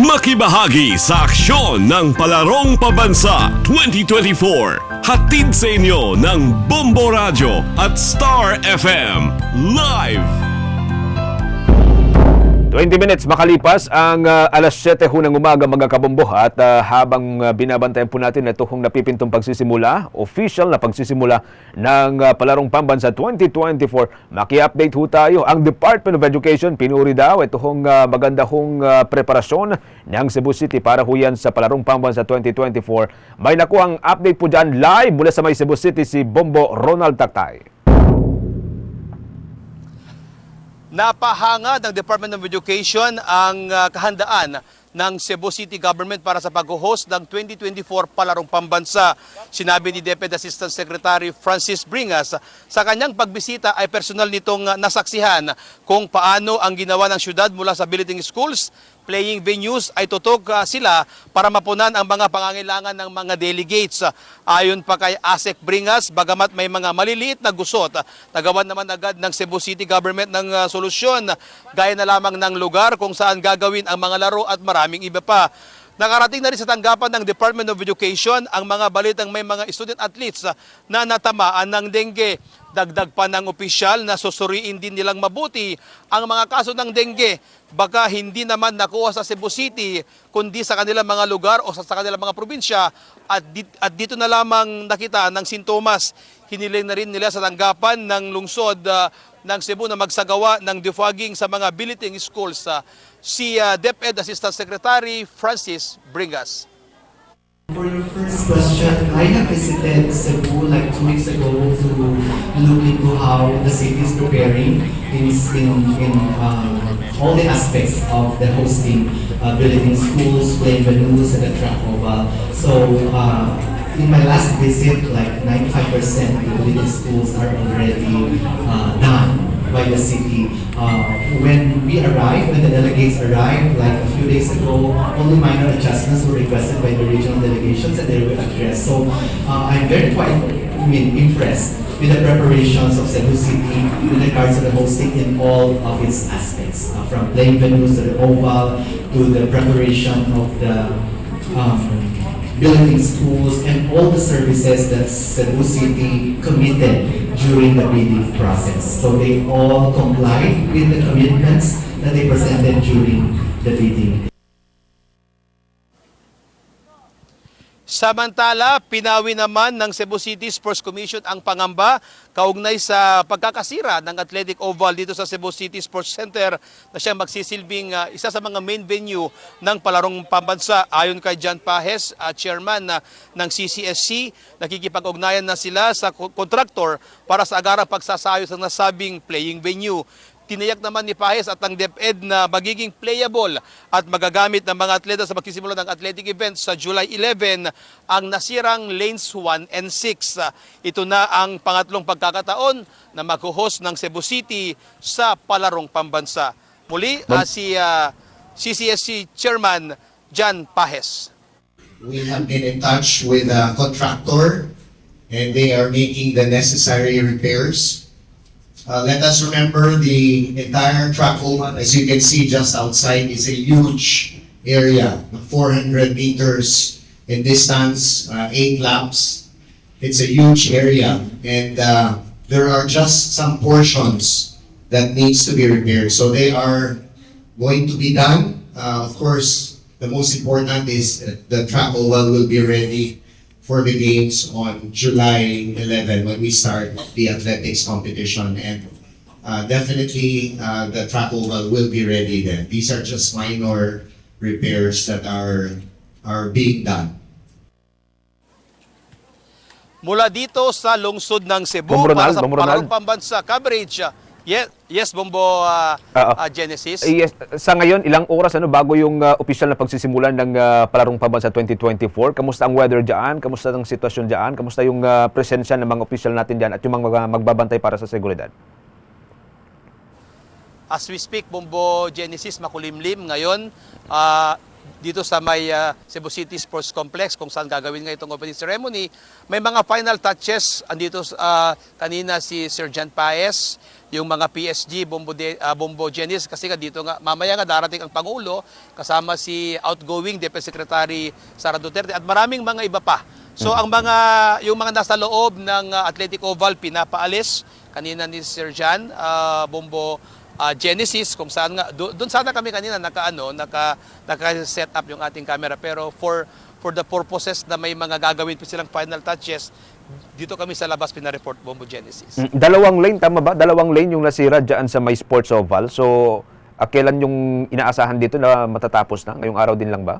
Makibahagi sa aksyon ng Palarong Pabansa 2024. Hatid sa inyo ng Bombo Radio at Star FM. Live! 20 minutes makalipas ang uh, alas 7 ho ng umaga mga kabombo at uh, habang uh, binabantayan po natin ito hong napipintong pagsisimula, official na pagsisimula ng uh, Palarong Pambansa 2024, maki-update ho tayo. Ang Department of Education pinuri daw ito hong uh, maganda hong uh, preparasyon ng Cebu City para ho yan sa Palarong Pambansa 2024. May nakuhang update po dyan live mula sa may Cebu City si Bombo Ronald Taktay. Napahanga ng Department of Education ang ah, kahandaan ng Cebu City Government para sa pag-host ng 2024 Palarong Pambansa. Sinabi ni DepEd Assistant Secretary Francis Bringas sa kanyang pagbisita ay personal nitong ah, nasaksihan kung paano ang ginawa ng syudad mula sa billeting schools, playing venues ay tutok ah, sila para mapunan ang mga pangangailangan ng mga delegates. Ayon pa kay ASEC Bringas, bagamat may mga maliliit na gusot, nagawan naman agad ng Cebu City Government ng ah, solusyon gaya na lamang ng lugar kung saan gagawin ang mga laro at maraming iba pa. Nakarating na rin sa tanggapan ng Department of Education ang mga balitang may mga student athletes ah, na natamaan ng dengue. Dagdag pa ng opisyal na susuriin din nilang mabuti ang mga kaso ng dengue. Baka hindi naman nakuha sa Cebu City, kundi sa kanilang mga lugar o sa, kanilang mga probinsya. At, di- at dito na lamang nakita ng sintomas. Hiniling na rin nila sa tanggapan ng lungsod ah, ng Cebu na magsagawa ng defogging sa mga billeting schools. ah, si ah, DepEd Assistant Secretary Francis Bringas. For your first question, I have visited Cebu like two weeks ago to look into how the city is preparing in, in, in um, all the aspects of the hosting, uh, building schools, playing venues, and the track. So, uh, in my last visit, like 95% of the schools are already uh, done by the city. Uh, when we arrived, when the delegates arrived, like a few days ago, only minor adjustments were requested by the regional delegations and they were addressed. So uh, I'm very quite I mean, impressed with the preparations of Cebu City with regards to the hosting in all of its aspects, uh, from playing venues to the oval to the preparation of the um, building schools and all the services that Cebu City committed during the bidding process. So they all complied with the commitments that they presented during the bidding. Samantala, pinawi naman ng Cebu City Sports Commission ang pangamba kaugnay sa pagkakasira ng Athletic Oval dito sa Cebu City Sports Center na siyang magsisilbing ah, isa sa mga main venue ng palarong pambansa. Ayon kay John Pajes, ah, chairman na ng CCSC, nakikipag-ugnayan na sila sa ko- kontraktor para sa agarang pagsasayos ng nasabing playing venue. Tiniyak naman ni Pahes at ang DepEd na magiging playable at magagamit ng mga atleta sa magsisimula ng athletic events sa July 11 ang nasirang lanes 1 and 6. Ito na ang pangatlong pagkakataon na mag-host ng Cebu City sa Palarong Pambansa. Muli, ah, si ah, CCSC Chairman John Pahes. We have been in touch with the contractor and they are making the necessary repairs. Uh, let us remember the entire track as you can see just outside, is a huge area, 400 meters in distance, uh, eight laps. It's a huge area and uh, there are just some portions that needs to be repaired. So they are going to be done. Uh, of course, the most important is the track oval will be ready for the games on July 11 when we start the athletics competition and uh, definitely uh, the track oval will be ready then. These are just minor repairs that are are being done. Mula dito sa lungsod ng Cebu para Ronald, sa Bom Ronald. Pambansa coverage. Ah, Yes, yes Bombo ah, Oo. ah, Genesis. Eh, Yes, sa ngayon, ilang oras ano bago yung uh, opisyal na pagsisimulan ng uh, Palarong Pambansa 2024? Kamusta ang weather diyan? Kamusta ang sitwasyon diyan? Kamusta yung uh, presensya ng mga opisyal natin diyan at yung mga magbabantay para sa seguridad? As we speak, Bombo Genesis makulimlim ngayon. ah, dito sa may ah, Cebu City Sports Complex kung saan gagawin nga itong opening ceremony. May mga final touches andito ah, kanina si Sir John Paez, yung mga PSG, Bombo, de, ah, Bombo Genis, kasi nga dito nga, mamaya nga darating ang Pangulo, kasama si outgoing Deputy Secretary Sara Duterte at maraming mga iba pa. So ang mga, yung mga nasa loob ng ah, Athletic Oval, pinapaalis kanina ni Sir John, ah, Bombo ah, Genesis kung saan nga do- doon sana kami kanina naka ano naka naka set up yung ating camera pero for for the purposes na may mga gagawin pa silang final touches dito kami sa labas pina-report Bombo Genesis. Mm, Dalawang lane, tama ba? Dalawang lane yung nasira dyan sa may sports oval. So, ah, kailan yung inaasahan dito na matatapos na? Ngayong araw din lang ba?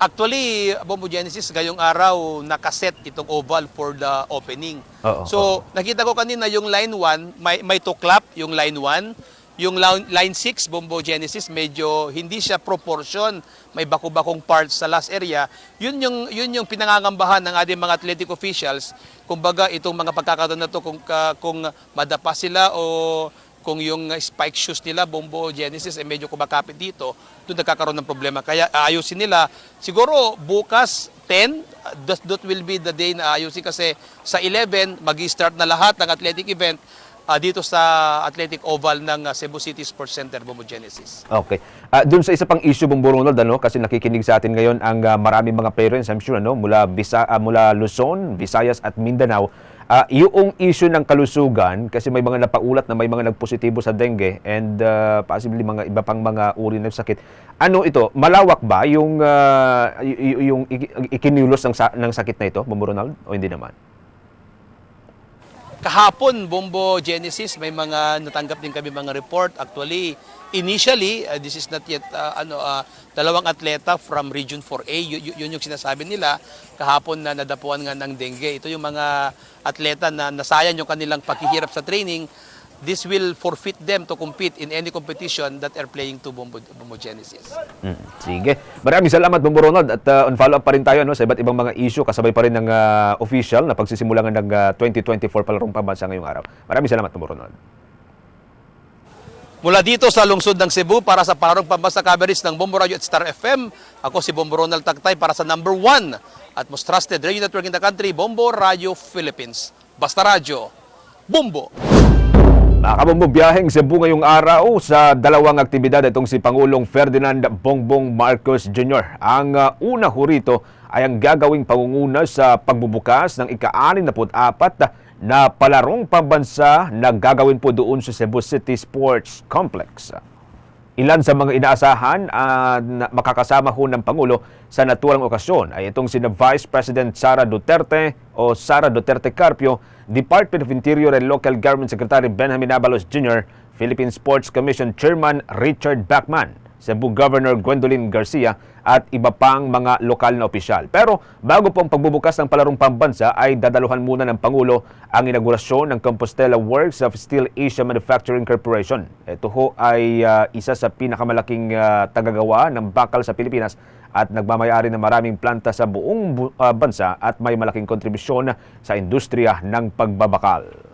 Actually, Bombo Genesis, ngayong araw nakaset itong oval for the opening. Oo, so, nakita ko kanina yung line 1, may, may tuklap yung line 1. Yung line, line 6, Bombo Genesis, medyo hindi siya proportion. May bako-bakong parts sa last area. Yun yung, yun yung pinangangambahan ng ating mga athletic officials. Kumbaga, itong mga pagkakataon na to, kung, ka- kung madapa sila o kung yung spike shoes nila, Bombo Genesis, ay medyo kumakapit dito, doon nagkakaroon ng problema. Kaya aayusin nila. Siguro bukas, 10, uh, that, that will be the day na aayusin kasi sa 11, mag-start na lahat ng athletic event uh, dito sa Athletic Oval ng uh, Cebu City Sports Center, Bombo Genesis. Okay. Ah, doon sa isa pang issue Bumbo Ronald, ano, kasi nakikinig sa atin ngayon ang ah, maraming mga parents, I'm sure, ano, mula, Bisa, ah, mula Luzon, Visayas at Mindanao. Ah, yung issue ng kalusugan, kasi may mga napaulat na may mga nagpositibo sa dengue and ah, possibly mga iba pang mga uri ng sakit. Ano ito? Malawak ba yung, y- yung ik- ikinilos ng, ng sakit na ito, Bumbo Ronald? O hindi naman? Kahapon, Bombo Genesis, may mga natanggap din kami mga report. Actually, initially, uh, this is not yet, uh, ano, uh, dalawang atleta from Region 4A, y- yun yung sinasabi nila, kahapon na nadapuan nga ng dengue. Ito yung mga atleta na nasayang yung kanilang paghihirap sa training. This will forfeit them to compete in any competition that are playing to Bombo, Bombo Genesis. Mm, sige. Maraming salamat, Bumbo Ronald. At uh, on follow-up pa rin tayo no, sa iba't ibang mga issue kasabay pa rin ng uh, official na pagsisimulan ng uh, 2024 palarong pambansa ngayong araw. Maraming salamat, Bumbo Ronald. Mula dito sa lungsod ng Cebu para sa Parang Pambasa Coverage ng Bombo Radio at Star FM, ako si Bombo Ronald Tagtay para sa number one at most trusted radio network in the country, Bombo Radio Philippines. Basta Radio, Bombo! Mga kabombo, biyaheng Cebu ngayong araw sa dalawang aktibidad itong si Pangulong Ferdinand Bongbong Marcos Jr. Ang uh, una ho rito ay ang gagawing pangunguna sa pagbubukas ng ika-64 na palarong pambansa na gagawin po doon sa Cebu City Sports Complex. Ilan sa mga inaasahan ah, na makakasama ho ng Pangulo sa naturang okasyon ay itong sina Vice President Sara Duterte o Sara Duterte Carpio, Department of Interior and Local Government Secretary Benjamin Abalos Jr., Philippine Sports Commission Chairman Richard Bachman, Cebu Governor Gwendolyn Garcia at iba pang mga lokal na opisyal. Pero bago po ang pagbubukas ng palarong pambansa ay dadaluhan muna ng Pangulo ang inaugurasyon ng Compostela Works of Steel Asia Manufacturing Corporation. Ito ho ay ah, isa sa pinakamalaking ah, tagagawa ng bakal sa Pilipinas at nagmamayari ng maraming planta sa buong bu- ah, bansa at may malaking kontribusyon sa industriya ng pagbabakal.